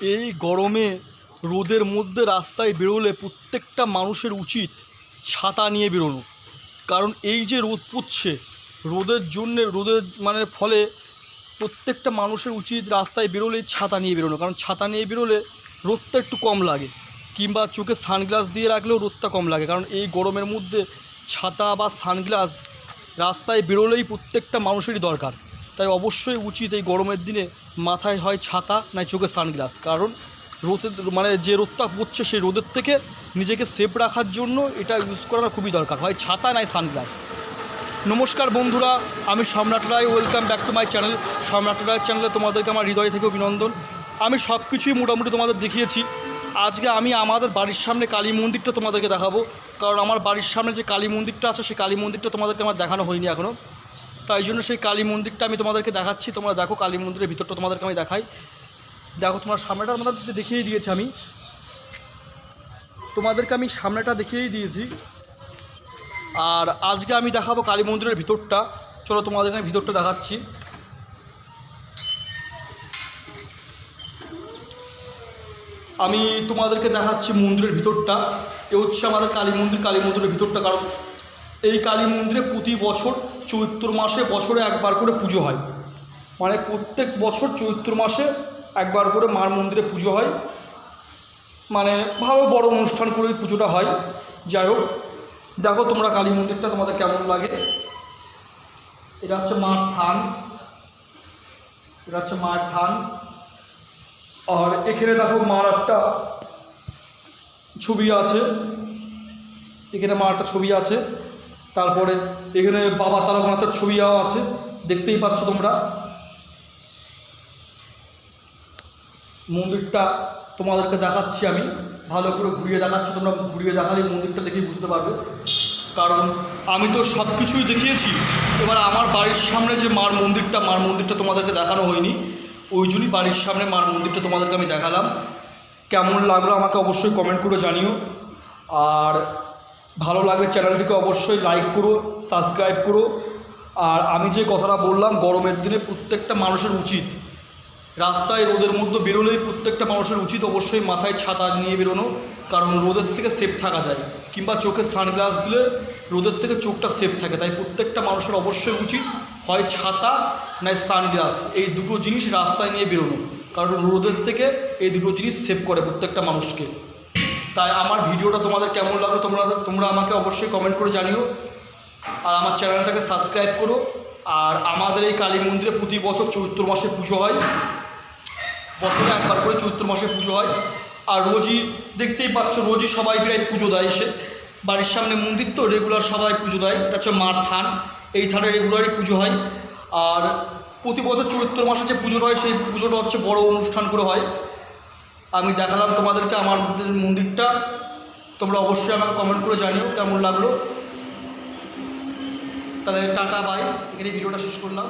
এই গরমে রোদের মধ্যে রাস্তায় বেরোলে প্রত্যেকটা মানুষের উচিত ছাতা নিয়ে বেরোনো। কারণ এই যে রোদ পড়ছে, রোদের জন্যে, রোদের মানে ফলে প্রত্যেকটা মানুষের উচিত রাস্তায় বেরোলেই ছাতা নিয়ে বেরোনো। কারণ ছাতা নিয়ে বেরোলে রোদটা একটু কম লাগে, কিংবা চোখে সানগ্লাস দিয়ে রাখলেও রোদটা কম লাগে। কারণ এই গরমের মধ্যে ছাতা বা সানগ্লাস রাস্তায় বেরোলেই প্রত্যেকটা মানুষেরই দরকার। তাই অবশ্যই উচিত এই গরমের দিনে মাথায় হয় ছাতা, নাই চোখে সানগ্লাস। কারণ রোদের মানে যে রোদটা পড়ছে সেই রোদের থেকে নিজেকে সেফ রাখার জন্য এটা ইউজ করাটা খুবই দরকার। হয় ছাতা, নাই সানগ্লাস। নমস্কার বন্ধুরা, আমি Samrat Roy welcome back to my channel Samrat Roy চ্যানেলে তোমাদেরকে আমার হৃদয় থেকে অভিনন্দন। আমি সব কিছুই মোটামুটি তোমাদের দেখিয়েছি। আজকে আমি আমাদের বাড়ির সামনে কালী মন্দিরটা তোমাদেরকে দেখাবো। কারণ আমার বাড়ির সামনে যে কালী মন্দিরটা আছে, সেই কালী মন্দিরটা তোমাদেরকে আমার দেখানো হয়নি এখনও তাই জন্য সেই কালী মন্দিরটা আমি তোমাদেরকে দেখাচ্ছি। তোমরা দেখো কালী মন্দিরের ভিতরটা তোমাদেরকে আমি দেখাই। দেখো তোমার সামনেটা তোমাদের দেখিয়ে দিয়েছি আমি। তোমাদেরকে আমি সামনেটা দেখিয়েই দিয়েছি। আর আজকে আমি দেখাবো কালী মন্দিরের ভিতরটা। চলো তোমাদেরকে আমি ভিতরটা দেখাচ্ছি। আমি তোমাদেরকে দেখাচ্ছি মন্দিরের ভিতরটা। এ হচ্ছে আমাদের কালী মন্দির, কালী মন্দিরের ভিতরটা। কারণ এই কালী মন্দিরে প্রতি বছর চৈত্র মাসে বছরে একবার করে পুজো হয়। মানে প্রত্যেক বছর চৈত্র মাসে একবার করে মার মন্দিরে পুজো হয়। মানে ভালো বড় অনুষ্ঠান করে পুজোটা হয়। যাই হোক, দেখো তোমরা কালী মন্দিরটা তোমাদের কেমন লাগে। এটা হচ্ছে মার থান। এটা হচ্ছে মার থান। আর এখানে দেখো মার একটা ছবি আছে। এখানে মার একটা ছবি আছে। তারপরে এখানে বাবা তারানাথের ছবিও আছে, দেখতেই পাচ্ছ তোমরা। মন্দিরটা তোমাদেরকে দেখাচ্ছি আমি, ভালো করে ঘুরিয়ে দেখাচ্ছি, তোমরা ঘুরিয়ে দেখালে মন্দিরটা দেখেই বুঝতে পারবে। কারণ আমি তো সব কিছুই দেখিয়েছি, এবার আমার বাড়ির সামনে যে মার মন্দিরটা মার মন্দিরটা তোমাদেরকে দেখানো হয়নি, ওই জন্যই বাড়ির সামনে মার মন্দিরটা তোমাদেরকে আমি দেখালাম। কেমন লাগল আমাকে অবশ্যই কমেন্ট করে জানিও। আর ভালো লাগলে চ্যানেলটিকে অবশ্যই লাইক করো সাবস্ক্রাইব করো। আর আমি যে কথাটা বললাম, গরমের দিনে প্রত্যেকটা মানুষের উচিত। রাস্তায় রোদের মধ্যে বেরোলেই প্রত্যেকটা মানুষের উচিত অবশ্যই মাথায় ছাতা নিয়ে বেরোনো, কারণ রোদের থেকে সেফ থাকা যায়। কিংবা চোখে সানগ্লাস দিলে রোদের থেকে চোখটা সেফ থাকে। তাই প্রত্যেকটা মানুষের অবশ্যই উচিত হয় ছাতা নয় সানগ্লাস। এই দুটো জিনিস রাস্তায় নিয়ে বেরোনো। কারণ রোদের থেকে এই দুটো জিনিস সেভ করে প্রত্যেকটা মানুষকে। তাই আমার ভিডিওটা তোমাদের কেমন লাগল তোমরা তোমরা আমাকে অবশ্যই কমেন্ট করে জানিও। আর আমার চ্যানেলটাকে সাবস্ক্রাইব করো। আর আমাদের এই কালী মন্দিরে প্রতি বছর চৈত্র মাসে পুজো হয়। বছরে একবার করে চৈত্র মাসে পুজো হয়। আর রোজই দেখতেই পাচ্ছ, রোজই সবাই প্রায় পুজো দেয় এসে। বাড়ির সামনে মন্দির তো রেগুলার সবাই পুজো দেয়। এটা হচ্ছে মার থান। এই থানে রেগুলারই পুজো হয়। আর প্রতি বছর চৈত্র মাসে যে পুজোটা হয়, সেই পুজোটা হচ্ছে বড় অনুষ্ঠান করে হয়। আমি দেখালাম তোমাদেরকে আমার মন্দিরটা। তোমরা অবশ্যই আমাকে কমেন্ট করে জানিও কেমন লাগল। তাহলে টাটা বাই এখানে ভিডিওটা শেষ করলাম।